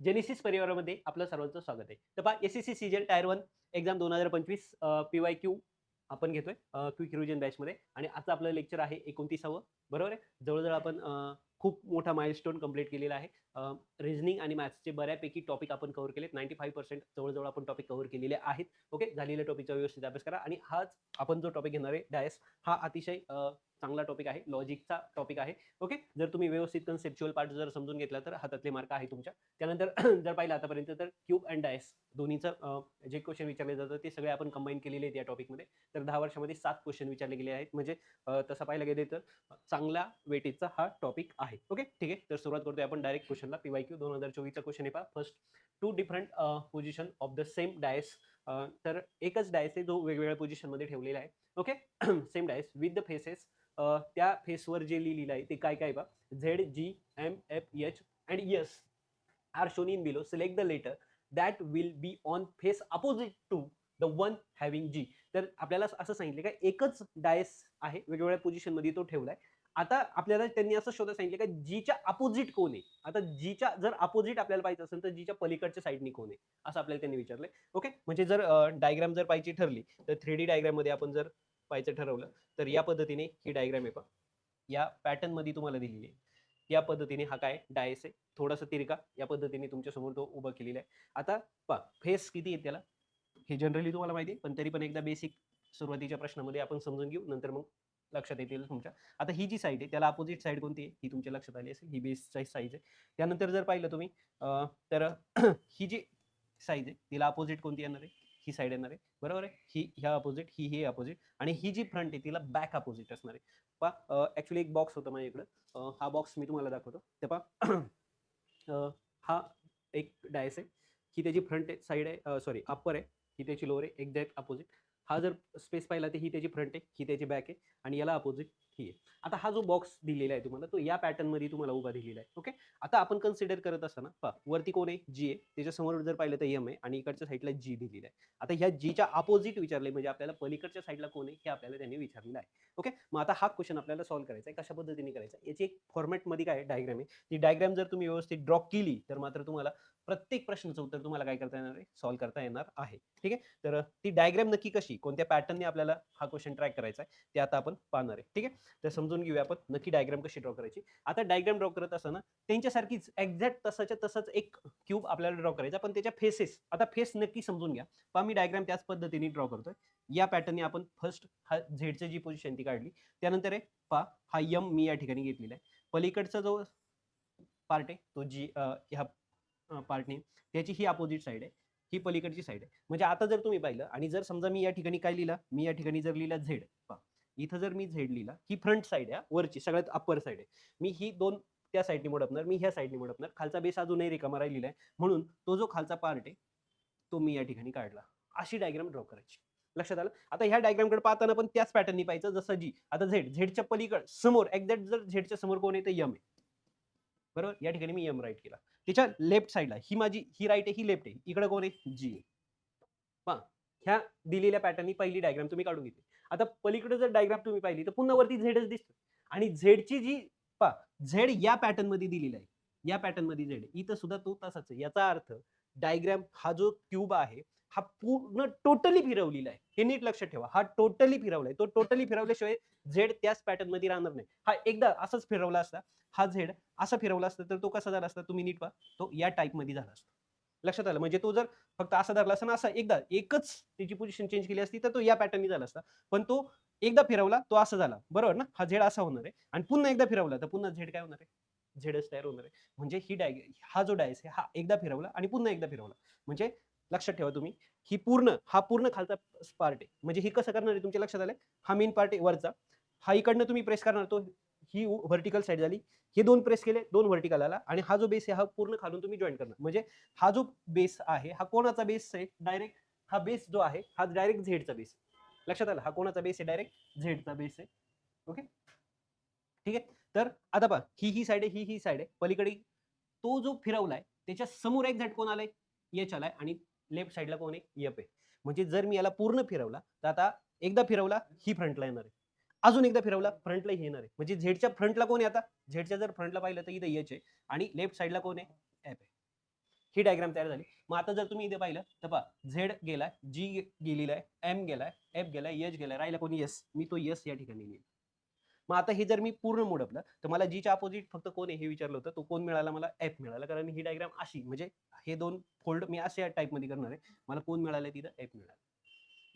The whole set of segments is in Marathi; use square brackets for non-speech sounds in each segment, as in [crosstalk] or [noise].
जेनेसिस परिवारामध्ये आपलं सर्वांचं स्वागत आहे. तर पहा C season tier one exam दोन हजार पंचवीस पी वाय क्यू आपण घेतोय क्विक रिव्हिजन बॅचमध्ये आणि आजचं आपलं लेक्चर आहे एकोणतीसावं बरोबर आहे? जवळजवळ आपण अं, खूप मोठा माइलस्टोन कंप्लीट केलेला आहे. रिझनिंग आणि मॅथ्सचे बऱ्यापैकी टॉपिक आपण कव्हर केलेत. नाईन्टी फाईव्ह पर्सेंट जवळजवळ आपण टॉपिक कव्हर केलेले आहेत. ओके झालेल्या टॉपिकचा व्यवस्थित अभ्यास करा. आणि हाच आपण जो टॉपिक घेणार आहे डायस हा अतिशय चांगला टॉपिक आहे लॉजिकचा टॉपिक आहे. ओके जर तुम्ही व्यवस्थित कन्सेप्च्युअल पार्ट जर समजून घेतला तर हातातले मार्क आहे तुमच्या. त्यानंतर [clears throat] जर पाहिलं आतापर्यंत तर क्यूब अँड डायस दोन्हीचं जे क्वेश्चन विचारले जातं ते सगळे आपण कंबाईन केलेले आहेत या टॉपिकमध्ये तर दहा वर्षामध्ये सात क्वेश्चन विचारले गेले आहेत. म्हणजे तसं पाहायला गेले तर चांगला वेटेजचा हा टॉपिक आहे. ओके ठीक आहे? तर सुरुवात करतोय आपण डायरेक्ट क्वेश्चनला पी वाय क्यू दोन हजार चोवीसचा क्वेश्चन आहे पहा. First two different position of the same dice तर एकच डायस आहे जो वेगवेगळ्या पोझिशनमध्ये ठेवलेला आहे. Okay same dice with the faces त्या फेसवर जे लिहिलेलं आहे ते काय काय बा Z G M F H and S. Are shown in below select the letter that will be on face opposite to the one having G तर आपल्याला असं सांगितलं का एकच डायस आहे वेगवेगळ्या पोझिशनमध्ये तो ठेवलाय. आता आपल्याला त्यांनी असं शोधा सांगितलं का जीच्या अपोजिट कोण आहे? आता जीच्या जर अपोजिट आपल्याला पाहिजे असेल तर जीच्या पलीकडच्या साईडनी कोण आहे? असं आपल्याला त्यांनी विचारलंय. ओके म्हणजे जर डायग्राम जर पाहिजे ठरली तर थ्री डी डायग्राममध्ये आपण जर पाहायचं ठरवलं तर या पद्धतीने ही डायग्राम आहे पहा या पॅटर्नमध्ये तुम्हाला दिलेली आहे. या पद्धतीने हा काय? डायस आहे. थोडासा तिरका या पद्धतीने तुमच्यासमोर तो उभा केलेला आहे. आता पहा फेस किती आहे त्याला? हे जनरली तुम्हाला माहिती आहे पण तरी पण एकदा बेसिक सुरुवातीच्या प्रश्नामध्ये आपण समजून घेऊ नंतर मग लक्षात येतील तुमच्या. आता ही जी साईड आहे त्याला अपोजिट साईड कोणती आहे? ही तुमच्या लक्षात आली असेल ही बेसची साईज आहे. त्यानंतर जर पाहिलं तुम्ही तर [clears throat] ही जी साईज आहे तिला अपोजिट कोणती येणार आहे? ही साईड येणार आहे. बरोबर आहे? ही ह्या अपोजिट ही हे अपोजिट आणि ही जी फ्रंट आहे तिला बॅक अपोजिट असणार आहे. पहा ऍक्च्युली एक बॉक्स होता माझ्या इकडं हा बॉक्स मी तुम्हाला दाखवतो. ते पहा हा एक डायस आहे. ही त्याची फ्रंट साईड आहे सॉरी अप्पर आहे. ही त्याची लोअर आहे एक्झॅक्ट अपोजिट हा जर स्पेस पाहिला तर ही त्याची फ्रंट आहे ही त्याची बॅक आहे आणि याला अपोजिट ही आहे. आता हा जो बॉक्स दिलेला आहे तुम्हाला तो या पॅटर्नमध्ये तुम्हाला उभा दिलेला आहे. ओके आता आपण कन्सिडर करत असताना पहा वरती कोण आहे? जी आहे. त्याच्यासमोर जर पाहिलं तर एम आहे आणि इकडच्या साईडला जी दिलेला आहे. आता ह्या जीच्या अपोजिट विचारले म्हणजे आपल्याला पलीकडच्या साईडला कोण आहे हे आपल्याला त्यांनी विचारलेलं आहे. ओके मग आता हा क्वेश्चन आपल्याला सॉल्व्ह करायचा आहे. कशा पद्धतीने करायचा आहे? याची एक फॉर्मॅटमध्ये काय डायग्राम आहे. ती डायग्राम जर तुम्ही व्यवस्थित ड्रॉ केली तर मात्र तुम्हाला प्रत्येक प्रश्नाचं उत्तर तुम्हाला काय करता येणार आहे? सॉल्व्ह करता येणार आहे. ठीक आहे? तर ती डायग्राम नक्की कशी? कोणत्या पॅटर्नने आपल्याला हा क्वेश्चन ट्रॅक करायचा आहे? ते आता आपण पाहणार आहे. ठीक आहे? तर समजून घेऊया आपण नक्की डायग्राम कशी ड्रॉ करायची. आता डायग्राम ड्रॉ करत असताना त्यांच्यासारखीच एक्झॅक्ट तसाच्या तसाच एक क्यूब आपल्याला ड्रॉ करायचा पण त्याच्या फेसेस आता फेस नक्की समजून घ्या. पहा मी डायग्राम त्याच पद्धतीने ड्रॉ करतोय. या पॅटर्नने आपण फर्स्ट हा झेडची जी पोझिशन ती काढली. त्यानंतर आहे पहा हा यम मी या ठिकाणी घेतलेला आहे. पलीकडचा जो पार्ट आहे तो जी ह्या पार्टने त्याची ही अपोजिट साईड आहे. ही पलीकडची साईड आहे. म्हणजे आता जर तुम्ही पाहिलं आणि जर समजा मी या ठिकाणी काय लिहिला? मी या ठिकाणी जर लिहिला झेड पहा. इथं जर मी झेड लिहिला ही फ्रंट साईड आहे वरची सगळ्यात अप्पर साईड आहे. मी ही दोन त्या साईडने मोडपणार मी ह्या साईडने मोडपणार. खालचा बेस अजूनही रिकामा राहिलेला आहे. म्हणून तो जो खालचा पार्ट आहे तो मी या ठिकाणी काढला. अशी डायग्राम ड्रॉ करायची. लक्षात आलं? आता ह्या डायग्रामकडे पाहताना पण त्याच पॅटर्ननी पाहायचं जसं जी. आता झेड झेडच्या पलीकड समोर एक्झॅक्ट जर झेडच्या समोर कोण आहे तर यम आहे. बरोबर? या ठिकाणी मी यम राईट केला. त्याच्या लेफ्ट साईडला ही माझी ही राईट आहे ही लेफ्ट आहे. इकडे कोण आहे? जी आहे. पहा ह्या दिलेल्या पॅटर्ननी पहिली डायग्राम तुम्ही काढून घेतली. आता पलीकडे जर डायग्राम तुम्ही पाहिली तर पुन्हा वरती झेडच दिसतो. आणि झेडची जी पहा झेड या पॅटर्नमध्ये दिलेला आहे. या पॅटर्नमध्ये झेड इथं सुद्धा तो तसाच आहे. याचा अर्थ डायग्राम हा जो क्यूब आहे हा पूर्ण टोटली फिरवलेला आहे. हे नीट लक्षात ठेवा. हा टोटली फिरवलाय तो टोटली फिरवल्याशिवाय झेड त्याच पॅटर्नमध्ये राहणार नाही. हा एकदा असंच फिरवला असता हा झेड असा फिरवला असता तर तो कसा झाला असता तुम्ही नीट पहा. तो या टाईपमध्ये झाला असता. लक्षात आलं? म्हणजे तो जर फक्त असा धरला असता ना असा एकदा एकच त्याची पोझिशन चेंज केली असती तर तो या पॅटर्ननी झाला असता. पण तो एकदा फिरवला तो असा झाला. बरोबर ना? हा झेड असा होणार आहे. आणि पुन्हा एकदा फिरवला तर पुन्हा झेड काय होणार आहे? झेडच तयार होणार आहे. म्हणजे ही डाय हा जो डायस आहे हा एकदा फिरवला आणि पुन्हा एकदा फिरवला. म्हणजे लक्षात ठेवा तुम्ही. ही पूर्ण हा पूर्ण खालचा पार्ट आहे. म्हणजे ही कसं करणार आहे तुमच्या लक्षात आलंय? हा मेन पार्ट आहे वरचा. हा इकडनं तुम्ही प्रेस करणार तो ही व्हर्टिकल साईड झाली. हे दोन प्रेस केले दोन व्हर्टिकल आला आणि हा जो बेस आहे हा पूर्ण खालून तुम्ही जॉईन करणार. म्हणजे हा जो बेस आहे हा कोणाचा बेस आहे? डायरेक्ट हा बेस जो आहे हा डायरेक्ट झेडचा बेस लक्षात आला? हा कोणाचा बेस आहे? डायरेक्ट झेडचा बेस आहे. ओके ठीक आहे? तर आता पहा ही ही साईड आहे ही ही साईड आहे. पलीकडे तो जो फिरवलाय त्याच्यासमोर एक झेड कोण आलाय? एच आलाय आणि लेफ्ट साईडला कोण आहे? एफ आहे. म्हणजे जर मी याला पूर्ण फिरवला तर आता एकदा फिरवला ही फ्रंटला येणार आहे. अजून एकदा फिरवला फ्रंटला हे येणार आहे. म्हणजे झेडच्या फ्रंटला कोण आहे आता? झेडच्या जर फ्रंटला पाहिलं तर इथं एच आहे. आणि लेफ्ट साईडला कोण आहे? ऍप आहे. ही डायग्राम तयार झाली. मग आता जर तुम्ही इथे पाहिलं तर पहा झेड गेलाय जी गेलेला आहे एम गेलाय एफ गेलाय एच गेलाय राहिला कोणी? यस मी तो यस या ठिकाणी लिहिला. मग आता हे जर मी पूर्ण मोडपलं तर मला जीच्या अपोजिट फक्त कोण आहे हे विचारलं होतं तो कोण मिळाला? मला एफ मिळाला. कारण ही डायग्राम अशी म्हणजे हे दोन फोल्ड मी अशा टाईपमध्ये करणार आहे. मला कोण मिळालं तिथं? एफ मिळालं.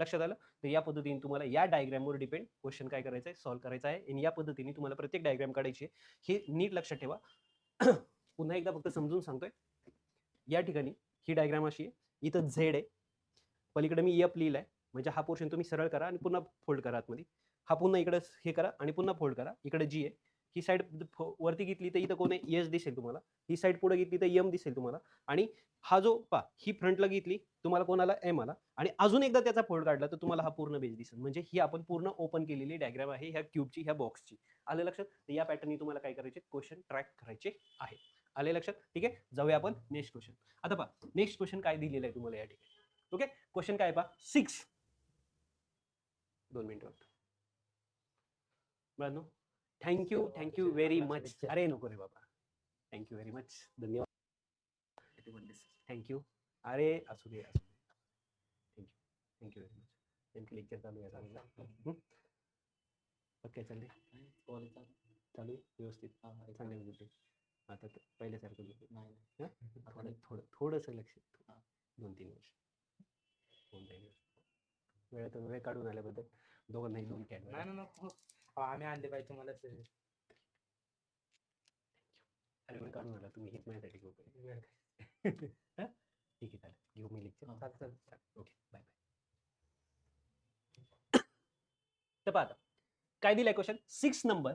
लक्षात आलं? तर या पद्धतीने तुम्हाला या डायग्रामवर डिपेंड क्वेश्चन काय करायचं आहे? सॉल्व्ह करायचं आहे. आणि या पद्धतीने तुम्हाला प्रत्येक डायग्राम काढायची हे नीट लक्षात ठेवा. [clears throat] पुन्हा एकदा फक्त समजून सांगतोय. या ठिकाणी ही डायग्राम अशी आहे. इथं झेड आहे. पलीकडे मी एफ आहे म्हणजे हा पोर्शन तुम्ही सरळ करा आणि पुन्हा फोल्ड करा आतमध्ये. हा पुन्हा इकडे हे करा आणि पुन्हा फोल्ड करा. इकडे जी आहे. ही साईड वरती घेतली तर इथं कोण आहे? एस दिसेल तुम्हाला. ही साईड पुढे घेतली तर एम दिसेल तुम्हाला. आणि हा जो पा ही फ्रंटला घेतली तुम्हाला कोणाला? एम आला. आणि अजून एकदा त्याचा फोल्ड काढला तर तुम्हाला हा पूर्ण बेस दिसेल. म्हणजे ही आपण पूर्ण ओपन केलेली डायग्राम आहे ह्या क्यूबची ह्या बॉक्सची आलं लक्षात? तर या पॅटर्ननी तुम्हाला काय करायचे? क्वेश्चन ट्रॅक करायचे आहे. आले लक्षात? ठीक आहे? जाऊया आपण नेक्स्ट क्वेश्चन आता पहा नेक्स्ट क्वेश्चन काय दिलेलं आहे तुम्हाला या ठिकाणी? ओके क्वेश्चन काय पहा? सिक्स दोन मिनिटं मुलांनो थँक्यू थँक्यू व्हेरी मच अरे नको रे बाबा. थँक्यू व्हेरी मच धन्यवाद. थँक्यू अरे असू दे असू दे. Thank you thank you very much नेमकं लेक्चर चालू आहे चांगलं? मग काय चाललंय चालू व्यवस्थित. चांगल्या पद्धतीने आता पहिल्यासारखं नाही? थोडं. थोडं थोडंसं लक्ष. दोन तीन वर्ष. दोन तीन वर्ष. वेळातून वेळ काढून आल्याबद्दल. दोघांनाही दोन कॅट आम्ही आणले पाहिजे तुम्हाला ते. अरे वेळ काढून आला तुम्ही हेच माझ्यासाठी आहे वेळ [laughs] ठीक आहे चालेल. घेऊ मी लेक्चर. हा, चालेल, चालेल. Okay bye bye. [coughs] तर पाहता. काय दिलंय क्वेश्चन सिक्स नंबर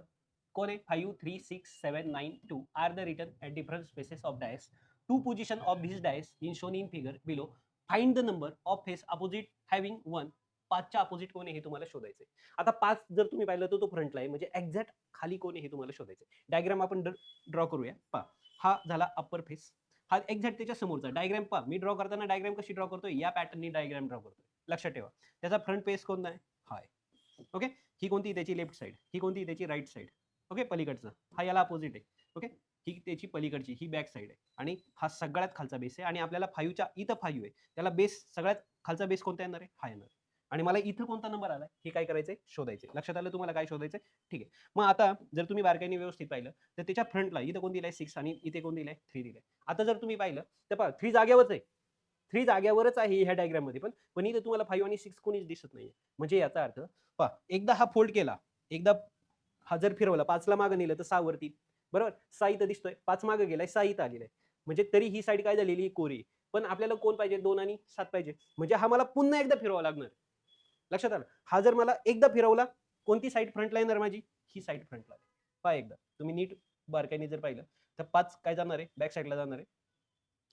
कोण आहे? Five three six seven nine two are the return at different spaces of dice two position of this dice in shown in figure below find the number of face opposite having one पाचच्या अपोजिट कोण आहे हे तुम्हाला शोधायचं आहे आता पाच जर तुम्ही पाहिलं तर तो फ्रंटला आहे. म्हणजे एक्झॅक्ट खाली कोण आहे हे तुम्हाला शोधायचं डायग्राम आपण ड्रॉ करूया. पा हा झाला अप्पर फेस हा एक्झॅक्ट त्याच्या समोरचा. डायग्राम पा मी ड्रॉ करताना डायग्राम कशी ड्रॉ करतोय? या पॅटर्ननी डायग्राम ड्रॉ करतोय. लक्षात ठेवा. त्याचा फ्रंट फेस कोणता आहे? हा आहे. ओके ही कोणती? त्याची लेफ्ट साईड ही कोणती? त्याची राईट साईड ओके पलीकडचं. हा याला अपोजिट आहे. ओके ही त्याची पलीकडची. ही बॅक साईड आहे. आणि हा सगळ्यात खालचा बेस आहे. आणि आपल्याला फाईव्हच्या इथं फाईव्ह आहे. त्याला बेस सगळ्यात खालचा बेस कोणता येणार आहे? हा येणार आहे. आणि मला इथं कोणता नंबर आला हे काय करायचंय? शोधायचे लक्षात आलं तुम्हाला काय शोधायचं ठीक आहे. मग आता जर तुम्ही बारकाईने व्यवस्थित पाहिलं तर त्याच्या फ्रंटला इथं कोण दिलाय? सिक्स आणि इथे कोण दिलाय? थ्री दिलाय. आता जर तुम्ही पाहिलं तर पहा थ्री जाग्यावरच आहे. थ्री जाग्यावरच आहे ह्या डायग्राममध्ये. पण पण इथं तुम्हाला फाईव्ह आणि सिक्स कोणीच दिसत नाहीये. म्हणजे याचा अर्थ पहा एकदा हा फोल्ड केला एकदा हा जर फिरवला पाचला मागं नेलं तर सहा वरती. बरोबर? सहा इथं दिसतोय. पाच मागं गेलाय सहा इथं आलेला आहे म्हणजे तरी ही साईड काय झालेली कोरी पण आपल्याला कोण पाहिजे? दोन आणि सात पाहिजे. म्हणजे हा मला पुन्हा एकदा फिरवावा लागणार. लक्षात आलं? हा जर मला एकदा फिरवला कोणती साईड फ्रंटला येणार माझी? ही साईड फ्रंटला पहा एकदा. तुम्ही नीट बारकाईने जर पाहिलं तर पाच काय जाणार आहे? बॅक साईडला जाणार आहे.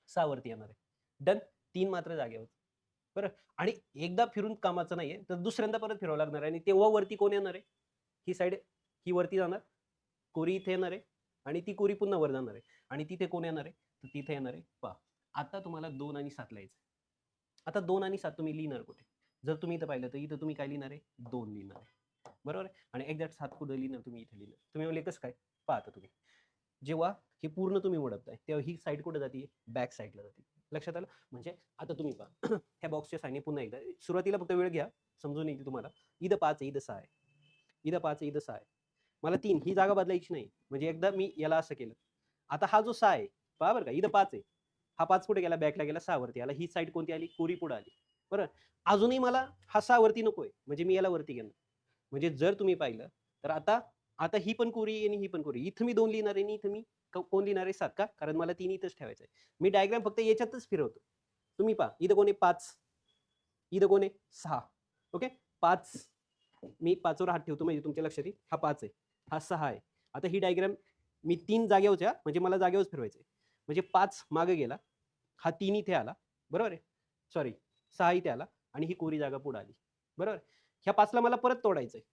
सहा वरती येणार आहे. डन तीन मात्र जागेवर. बरं? आणि एकदा फिरून कामाचं नाहीये तर दुसऱ्यांदा परत फिरावं लागणार आहे. आणि तेव्हा वरती कोण येणार आहे? ही साईड ही वरती जाणार. कोरी इथे येणार आहे. आणि ती कोरी पुन्हा वर जाणार आहे. आणि तिथे कोण येणार आहे? तर तिथे येणार आहे. पहा. आता तुम्हाला दोन आणि सात लिहायचं आता दोन आणि सात तुम्ही लिहिणार कुठे? जर तुम्ही इथं पाहिलं तर इथं तुम्ही काय लिहिणार आहे? दोन लिहिणार आहे. बरोबर आहे? आणि एक्झॅक्ट सात कुठं लिहिणार तुम्ही इथे लिहिणार तुम्ही म्हणले कसं काय? पाहता तुम्ही. जेव्हा हे पूर्ण तुम्ही ओढपताय तेव्हा ही साईड कुठं जाते बॅक साईडला जाते. लक्षात आलं? म्हणजे आता तुम्ही पहा. [clears throat] ह्या बॉक्सच्या साईने पुन्हा एकदा सुरुवातीला फक्त वेळ घ्या समजून येईल तुम्हाला. इथं पाच आहे इथं सहा आहे. इथं पाच आहे इथं सहा आहे. मला तीन ही जागा बदलायची नाही. म्हणजे एकदा मी याला असं केलं. आता हा जो सहा आहे पहा बरं का इथं पाच आहे. हा पाच कुठे गेला? बॅकला गेला सहावरती आला. ही साईड कोणती आली? कोरी पुढे आली. बरं अजूनही मला हा सहा वरती नकोय. म्हणजे मी याला वरती घेणार. म्हणजे जर तुम्ही पाहिलं तर आता आता ही पण कोरी आहे आणि ही पण कोरी इथं मी दोन लिहिणार आहे आणि इथं मी कोण लिहिणार आहे सात का? कारण मला तीन इथंच ठेवायचं आहे. मी डायग्राम फक्त याच्यातच फिरवतो. तुम्ही पहा इथं कोण आहे? पाच. इथं कोण आहे? सहा. ओके? पाच. मी पाचवर हात ठेवतो म्हणजे तुमच्या लक्षात येईल. हा पाच आहे. हा सहा आहे. आता ही डायग्राम मी तीन जागेवरच्या म्हणजे मला जागेवरच फिरवायचं आहे. म्हणजे पाच मागे गेला. हा तीन इथे आला. बरोबर आहे? सॉरी सहा इथे आला आणि ही कोरी जागा पुढे आली. बरोबर? ह्या पाचला मला परत तोडायचं आहे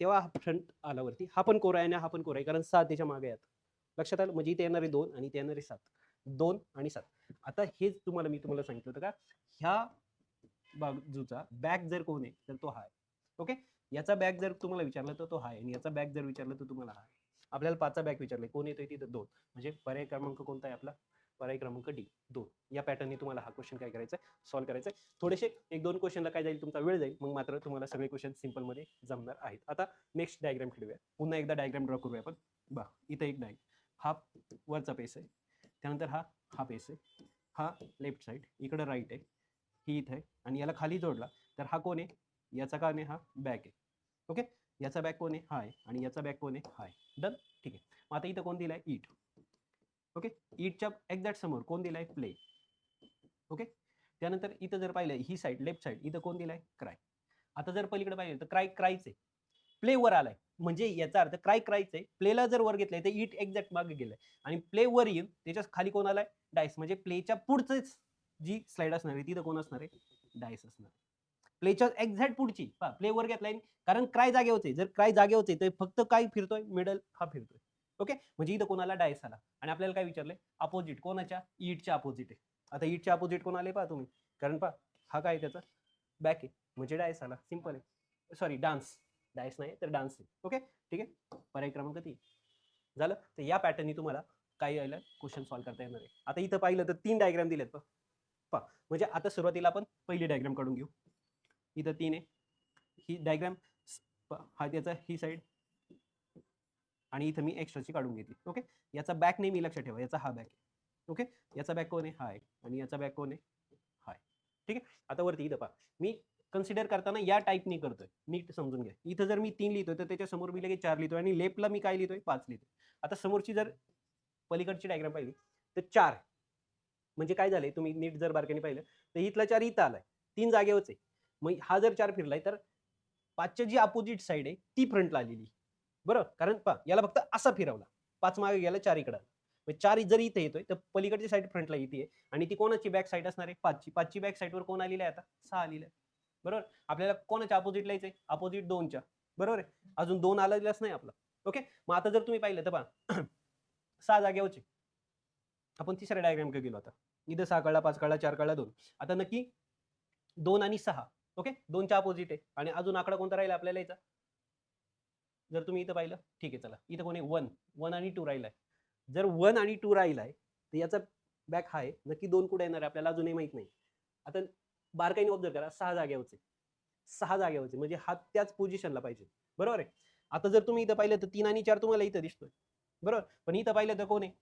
तेव्हा हा फ्रंट आला वरती. हा पण कोरा आहे आणि हा पण कोरा आहे. कारण सहा त्याच्यामागे आहेत. लक्षात आलं? म्हणजे इथे येणारे दोन आणि इथे येणारे सात. दोन आणि सात. आता हेच तुम्हाला मी तुम्हाला सांगितलं होतं का? ह्या बाजूचा बॅक जर कोण आहे तर तो हा आहे. ओके? याचा बॅक जर तुम्हाला विचारलं तर तो हा आहे. आणि याचा बॅक जर विचारलं तर तुम्हाला हा आहे. आपल्याला पाचचा बॅक विचारलाय. कोण येतोय तिथं? दोन. म्हणजे पर्याय क्रमांक कोणता आहे आपला? पर्याय क्रमांक डी दोन. या पॅटर्नने तुम्हाला हा क्वेश्चन काय करायचा आहे सॉल्व्ह करायचा आहे थोडेसे एक दोन क्वेश्चनला काय जाईल तुमचा वेळ जाईल. मग मात्र तुम्हाला सगळे क्वेश्चन सिम्पलमध्ये जमणार आहेत. आता नेक्स्ट डायग्राम खेळूया. पुन्हा एकदा डायग्राम ड्रॉ करूया आपण. बा इथं एक डाय हा वरचा पेस आहे. त्यानंतर हा हा पेस आहे. हा लेफ्ट साईड इकडं राईट आहे. ही इथं आहे. आणि याला खाली जोडला. तर हा कोण आहे? याचा का आहे हा बॅक आहे. ओके याचा बॅक कोण आहे? हा आहे. आणि याचा बॅक कोण आहे? हा आहे. डन ठीक आहे. मग आता इथं कोण दिलं आहे ईट ओके? ईटच्या एक्झॅक्ट समोर कोण दिलाय? Play okay? त्यानंतर इथं जर पाहिलं ही साईड लेफ्ट साईड इथं कोण दिलाय? क्राय आता जर पलीकडे पाहिलं तर क्राय क्रायच आहे. प्ले वर आलाय. म्हणजे याचा अर्थ क्राय क्रायच आहे. प्लेला जर वर घेतलंय तर इट एक्झॅक्ट मागे गेलाय. आणि प्ले वर येईल त्याच्याखाली कोण आलाय? डायस म्हणजे प्लेच्या पुढचेच जी स्लाइड असणार आहे तिथं कोण असणार आहे? डायस असणार प्लेच्या एक्झॅक्ट पुढची. पहा प्ले वर घेतलाय. कारण क्राय जागेवरच आहे. जर क्राय जागे होते तर फक्त काय फिरतोय? मिडल हा फिरतोय. ओके? म्हणजे इथं कोणाला डायस आला? आणि आपल्याला काय विचारलंय? अपोजिट कोणाच्या? ईटच्या अपोजिट आहे. आता ईटच्या अपोजिट कोण आले पहा तुम्ही? कारण पहा हा काय त्याचा? बॅक आहे. म्हणजे डायस आला. सिंपल आहे. सॉरी डान्स डायस नाही तर डान्स आहे. ओके? ठीक आहे? पर्याय क्रमांक तीन. झालं? तर या पॅटर्ननी तुम्हाला काही यायला क्वेश्चन सॉल्व्ह करता येणार आहे. आता इथं पाहिलं तर तीन डायग्राम दिलेत पहा. पहा. म्हणजे आता सुरुवातीला आपण पहिली डायग्राम काढून घेऊ. इथं तीन आहे. ही डायग्राम हा त्याचा ही साईड आणि इथं मी एक्स्ट्राची काढून घेतली ओके याचा बॅक नेहमी लक्षात ठेवा. याचा हा बॅक आहे. ओके याचा बॅक कोण आहे? हा आहे आणि याचा बॅक कोण आहे? हा आहे ठीक आहे? आता वरती इथं पहा. मी कन्सिडर करताना या टाईपनी करतोय. नीट समजून घ्या. इथं जर मी तीन लिहितोय तर त्याच्यासमोर मी लगेच चार लिहितोय आणि लेफ्टला मी काय लिहितोय? पाच लिहितोय. आता समोरची जर पलीकडची डायग्राम पाहिली तर चार म्हणजे काय झालंय? तुम्ही नीट जर बारकाने पाहिलं तर इथला चार इथं आलाय. तीन जागेवरच आहे. मग हा जर चार फिरलाय तर पाचच्या जी अपोजिट साईड आहे ती फ्रंटला आलेली बरोबर कारण पा याला फक्त असा फिरवला. पाच मागे गेला चार इकडं. आला. चार जर इथे येतोय तर पलीकडची साईड फ्रंटला येते आणि ती कोणाची बॅक साईड असणार आहे? पाचची. पाचची बॅक साईडवर कोण आलेली आहे आता? सहा आलेली आहे. बरोबर? आपल्याला कोणाच्या अपोजिटला यायचंय? अपोजिट दोनच्या. बरोबर आहे? अजून दोन आलेलाच नाही आपला. ओके मग आता जर तुम्ही पाहिलं तर पहा. [clears throat] सहा जागेवरचे. आपण तिसऱ्या डायग्राम गेलो आता. इथं सहा कळला पाच कळला चार कळला दोन. आता नक्की दोन आणि सहा. ओके दोनच्या अपोजिट आहे. आणि अजून आकडा कोणता राहिला आपल्याला यायचा? जर तुम्ही इथं पाहिलं ठीक आहे चला. इथं कोणी वन वन आणि टू राहिलाय. जर वन आणि टू राहिलाय तर याचा बॅक हा आहे. नक्की दोन कुठे येणार आहे आपल्याला अजूनही माहीत नाही. आता बारकाईने ऑब्झर्व करा सहा जाग्यावरचे सहा जाग्यावरचे म्हणजे हा त्याच पोझिशनला पाहिजे. बरोबर आहे? आता जर तुम्ही इथं पाहिलं तर तीन आणि चार तुम्हाला इथं दिसतोय. बरोबर? पण इथं पाहिलं तर कोण आहे?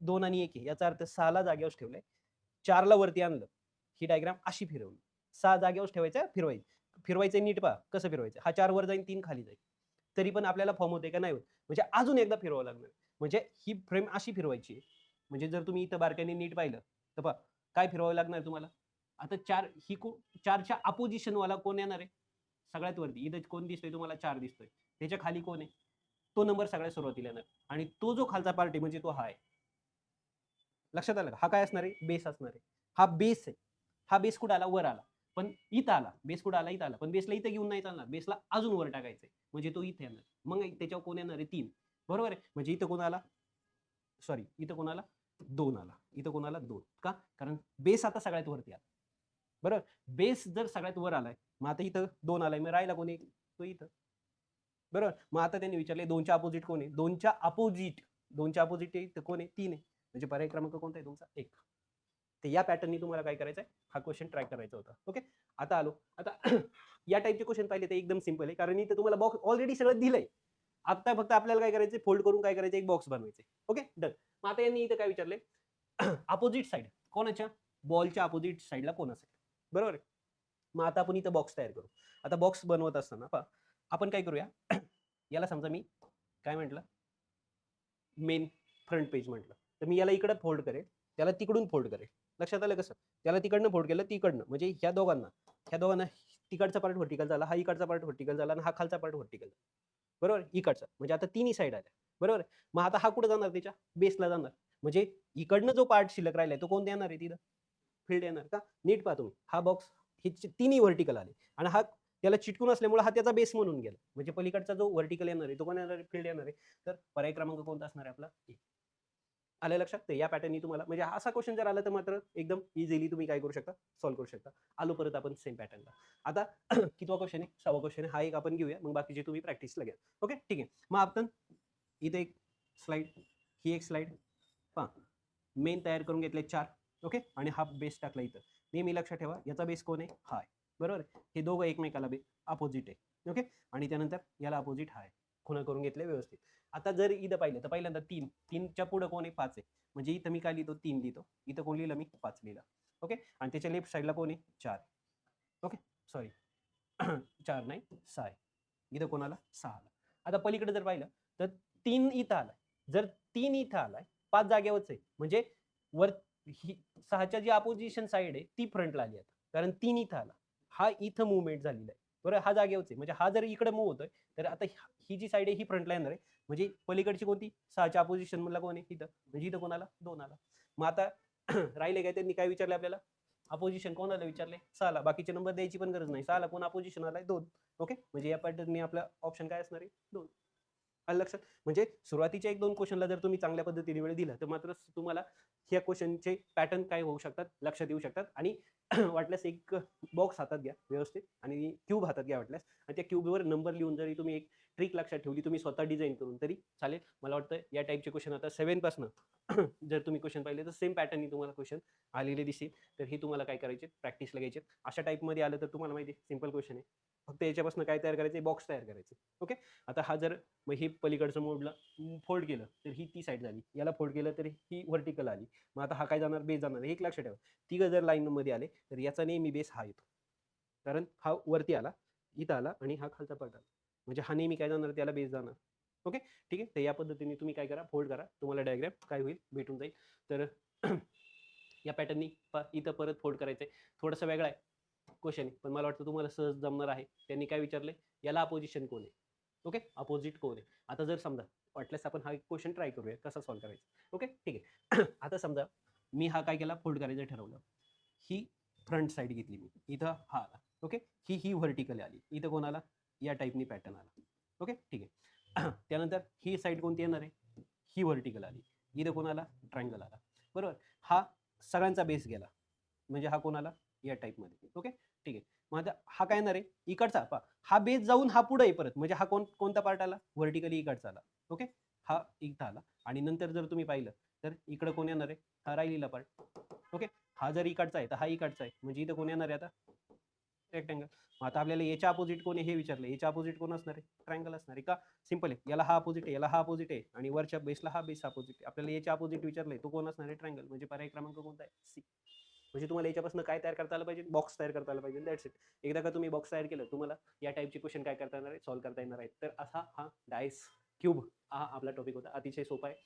दोन आणि एक आहे. याचा अर्थ सहाला जागेवर ठेवलंय. चारला वरती आणलं. ही डायग्राम अशी फिरवली. सहा जागेवर ठेवायचं फिरवायचं. फिरवायचं नीट पहा कसं फिरवायचं? हा चार वर जाईन तीन खाली जाईल तरी पण आपल्याला फॉर्म होते का नाही होत. म्हणजे अजून एकदा फिरवावं लागणार. म्हणजे ही फ्रेम अशी फिरवायची. आहे. म्हणजे जर तुम्ही इथं बारक्याने नीट पाहिलं तर पहा काय फिरवावं लागणार तुम्हाला? आता चार ही को चारच्या अपोजिशन वाला कोण येणार आहे? सगळ्यात वरती. इथं कोण दिसतोय तुम्हाला? चार दिसतोय. त्याच्याखाली कोण आहे? तो नंबर सगळ्यात सुरुवातीला येणार. आणि तो जो खालचा पार्टी म्हणजे तो हा आहे. लक्षात आलं हा काय असणार आहे? बेस असणार आहे. हा बेस आहे. हा बेस कुठं आला? वर आला. पण इथं आला बेस कुठं आला? इथं आला. पण बेसला इथं घेऊन नाही चालणार. बेसला अजून वर टाकायचंय. म्हणजे तो इथे येणार. मग त्याच्यावर कोण येणार आहे? तीन. बरोबर आहे? म्हणजे इथं कोण आला? सॉरी इथं कोण आला? दोन आला. इथं कोण आला? दोन. का? कारण बेस आता सगळ्यात वरती आला. बरोबर? बेस जर सगळ्यात वर आलाय मग आता इथं दोन आलाय. मग राहिला कोणी तो इथं. बरोबर? मग आता त्यांनी विचारले दोनच्या अपोजिट कोण आहे? दोनच्या अपोजिट दोनच्या अपोजिट आहे कोण आहे? तीन आहे. म्हणजे पर्याय क्रमांक कोणता आहे तुमचा? एक. तर या पॅटर्ननी तुम्हाला काय करायचं आहे हा क्वेश्चन ट्रॅक करायचा होता. ओके आता आलो. आता [clears throat] या टाईपचे क्वेश्चन पाहिले ते एकदम सिंपल आहे. कारण इथं तुम्हाला बॉक्स ऑलरेडी सगळं दिलंय. आता फक्त आपल्याला काय करायचं फोल्ड करून काय करायचं एक बॉक्स बनवायचे ओके डन मग आता यांनी इथं काय विचारले अपोजिट साईड कोणाच्या? बॉलच्या अपोजिट साईडला कोण असेल बरोबर आहे? मग आता आपण इथं बॉक्स तयार करू. आता बॉक्स बनवत असताना पहा. आपण काय करूया? [clears throat] याला समजा मी काय म्हटलं? मेन फ्रंट पेज म्हटलं. तर मी याला इकडं फोल्ड करेल. त्याला तिकडून फोल्ड करेल. लक्षात आलं कसं? त्याला तिकडनं फोल्ड केलं तिकडनं. म्हणजे ह्या दोघांना. ह्या दोघांना तिकडचा पार्ट व्हर्टिकल झाला हा इकडचा पार्ट व्हर्टिकल झाला आणि हा खालचा पार्ट व्हर्टिकल बरोबर? इकडचा. म्हणजे आता तिन्ही साईड आल्या. बरोबर? मग आता हा कुठं जाणार त्याच्या? बेसला जाणार. म्हणजे इकडनं जो पार्ट शिल्लक राहिलाय तो कोणता येणार आहे तिथं? फील्ड येणार का? नीट पहा तुम्ही. हा बॉक्स हे तिन्ही व्हर्टिकल आले. आणि हा त्याला चिटकून असल्यामुळे हा त्याचा बेस म्हणून गेला. म्हणजे पलीकडचा जो व्हर्टिकल येणार आहे तो कोण येणार आहे? फील्ड येणार आहे. तर पर्याय क्रमांक कोणता असणार आहे आपला? आलं लक्षात? तर या पॅटर्ननी तुम्हाला म्हणजे असा क्वेश्चन जर आला तर मात्र एकदम इझिली तुम्ही काय करू शकता? सॉल्व्ह करू शकता. आलो परत आपण सेम पॅटर्नला आता [clears throat] कितवा क्वेश्चन आहे? सहावा क्वेश्चन आहे. हा एक आपण घेऊया. मग बाकीचे तुम्ही प्रॅक्टिसला घ्या. ओके ठीक आहे. मग आपण इथे एक स्लाइड ही एक स्लाइड पहा. मेन तयार करून घेतले चार. ओके आणि हा बेस टाकला इथं. नेहमी लक्षात ठेवा याचा बेस कोण आहे? हा आहे. बरोबर आहे? हे दोघं एकमेकाला बे अपोजिट आहे. ओके आणि त्यानंतर याला अपोजिट हा आहे. खुणा करून घेतले व्यवस्थित. आता जर इथं पाहिलं तर पहिल्यांदा तीन. तीनच्या पुढं कोण आहे? पाच आहे. म्हणजे इथं मी काय लिहितो? तीन लिहितो. इथं कोण लिहिलं? मी पाच लिहिलं. ओके? आणि त्याच्या लेफ्ट साईडला कोण आहे? चार. ओके? सॉरी [clears throat] चार नाही सहा आहे. इथं कोणाला? सहा आला आता पलीकडे जर पाहिलं तर तीन इथं आलाय. जर तीन इथं आलाय पाच जागेवरच आहे. म्हणजे वर ही सहाच्या जी अपोजिशन साईड आहे ती फ्रंटला आली आता. कारण तीन इथं आला. हा इथं मुवमेंट झालेला आहे. बरं हा जागेवरच आहे. म्हणजे हा जर इकडे मूव होतोय तर आता ही जी साईड आहे ही फ्रंटला येणार आहे. म्हणजे पलीकडची कोणती? सहाच्या अपोजिशन मधला कोण आहे? इथं. म्हणजे इथं कोणाला? दोन आला. मग आता [clears throat] राहिले काय त्यांनी? काय विचारले आपल्याला? अपोजिशन कोणाला विचारले? सहाला. बाकीचे नंबर द्यायची पण गरज नाही. सहाला कोण अपोजिशन आलाय दोन. ओके म्हणजे या पद्धतीने आपला ऑप्शन काय असणार आहे? दोन. आलं लक्षात? म्हणजे सुरुवातीच्या एक दोन क्वेश्चनला जर तुम्ही चांगल्या पद्धतीने वेळ दिला तर मात्र तुम्हाला ह्या क्वेश्चनचे पॅटर्न काय होऊ शकतात? लक्षात येऊ शकतात. आणि [clears throat] वाटल्यास एक बॉक्स हातात घ्या व्यवस्थित. आणि क्यूब हातात घ्या वाटल्यास. आणि त्या क्यूबवर नंबर लिहून जरी तुम्ही एक ट्रिक लक्षात ठेवली तुम्ही स्वतः डिझाईन करून तरी चालेल. मला वाटतं या टाईपचे क्वेश्चन आता सेव्हनपासनं [clears throat] जर तुम्ही क्वेश्चन पाहिले तर सेम पॅटर्ननी तुम्हाला क्वेश्चन आलेले दिसेल. तर हे तुम्हाला काय करायचे? प्रॅक्टिसला घ्यायचे. अशा टाईपमध्ये आलं तर तुम्हाला माहिती आहे सिंपल क्वेश्चन आहे. फक्त याच्यापासून काय तयार करायचं? बॉक्स तयार करायचे. ओके आता हा जर मग हे पलीकडचं मोडला फोल्ड केलं तर ही ती साईड झाली. याला फोल्ड केलं तर ही व्हर्टिकल आली. मग आता हा काय जाणार? बेस जाणार. हे एक लक्षात ठेवा. तिघं जर लाईनमध्ये आले तर याचा नेहमी बेस हा येतो. कारण हा वरती आला इथं आला आणि हा खालचा पार्ट आला. म्हणजे हा नेहमी काय जाणार? त्याला बेस जाणार. ओके ठीक आहे? तर या पद्धतीने तुम्ही काय करा? फोल्ड करा. तुम्हाला डायग्राम काय होईल? भेटून जाईल. तर [clears throat] या पॅटर्ननी प इथं परत फोल्ड करायचं आहे थोडंसं वेगळं आहे. क्वेश्चन आहे. पण मला वाटतं तुम्हाला सहज जमणार आहे. त्यांनी काय विचारले? याला अपोजिशन कोण आहे? ओके अपोजिट कोण आहे? आता जर समजा वाटल्यास आपण हा क्वेश्चन ट्राय करूया. कसा सॉल्व्ह करायचा? ओके ठीक आहे. [clears throat] आता समजा मी हा काय केला? फोल्ड करायचं ठरवलं. ही फ्रंट साईड घेतली मी. इथं हा आला. ओके ही ही व्हर्टिकल आली. इथं कोणाला या टाईपनी पॅटर्न आला. ओके ठीक आहे. [clears throat] त्यानंतर ही साईड कोणती येणार आहे? ही व्हर्टिकल आली. इथं कोणाला? ट्रायंगल आला. बरोबर? हा सगळ्यांचा बेस गेला. म्हणजे हा कोणाला? या टाईपमध्ये ओके ठीक आहे. मग आता हा काय येणार आहे? इकडचा. पा हा बेस जाऊन हा पुढे आहे परत. म्हणजे हा कोण कोणता पार्ट आला? व्हर्टिकली इकडचा आला. ओके हा इथं आला. आणि नंतर जर तुम्ही पाहिलं तर इकडं कोण येणार आहे? हा राहिलेला पार्ट ओके हा जर इकडचा आहे तर हा इकडचा आहे. म्हणजे इथं कोण येणार आहे आता? रेक्टँगल मग आता आपल्याला याच्या अपोजिट कोण आहे हे विचारलं. याच्या अपोजिट कोण असणार आहे? ट्रायंगल असणार आहे का? सिंपल आहे. याला हा अपोजिट आहे याला हा अपोजिट आहे आणि वरच्या बेसला हा बेस अपोजिट आहे. आपल्याला याच्या अपोजिट विचारलंय तो कोण असणार आहे? ट्रायंगल म्हणजे पर्याय क्रमांक कोणता आहे? सी म्हणजे तुम्हाला याच्यापासून काय तयार करता आलं पाहिजे? बॉक्स तयार करता आला पाहिजे. दॅट्स इट एकदा का तुम्ही बॉक्स तयार केलं तुम्हाला या टाईपचे क्वेश्चन काय करता येणार आहे? सॉल्व्ह करता येणार आहे. तर असा हा डायस क्यूब हा आपला टॉपिक होता. अतिशय सोपा आहे.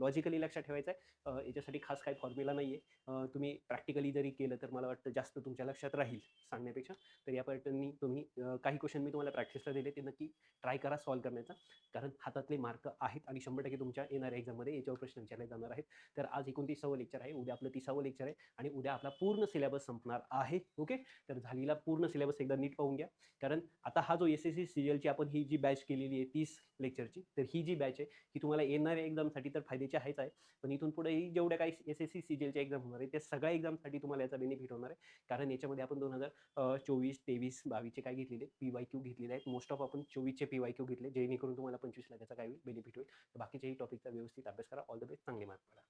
लॉजिकली लक्षात ठेवायचं आहे. याच्यासाठी खास काही फॉर्म्युला नाही आहे तुम्ही प्रॅक्टिकली जरी केलं तर मला वाटतं जास्त तुमच्या लक्षात राहील सांगण्यापेक्षा. तर या पॅटर्ननी तुम्ही काही क्वेश्चन मी तुम्हाला प्रॅक्टिसला दिले ते नक्की ट्राय करा सॉल्व्ह करण्याचा. कारण हातातले मार्क आहेत आणि शंभर टक्के तुमच्या येणाऱ्या एक्झाममध्ये याच्यावर प्रश्न विचारले जाणार आहेत. तर आज एकोणतीसावं लेक्चर आहे. उद्या आपलं तिसावं लेक्चर आहे. आणि उद्या आपला पूर्ण सिलेबस संपणार आहे. ओके तर झालेला पूर्ण सिलेबस एकदा नीट पाहून घ्या. कारण आता हा जो एस एस सी सिरियलची आपण ही जी बॅच केलेली आहे तीस लेक्चरची. तर ही जी बॅच आहे ही तुम्हाला येणाऱ्या एक्झामसाठी तर फायद्याची आहेच आहे. पण इथून पुढेही जेवढ्या काही S S C C G एलच्या एक्झाम होणार आहे त्या सगळ्या एक्झामसाठी तुम्हाला याचा बेनिफिट होणार आहे. कारण याच्यामध्ये आपण दोन हजार चोवीस तेवीस बावीसचे काय घेतलेले पी वाय क्यू घेतलेले आहेत. मोस्ट ऑफ आपण चोवीसचे पी वाय क्यू घेतले जेणेकरून तुम्हाला पंचवीसला त्याचा काय होईल? बेनिफिट होईल. तर बाकीच्याही टॉपिकचा व्यवस्थित अभ्यास करा. ऑल द बेस्ट चांगले मार्क पडा.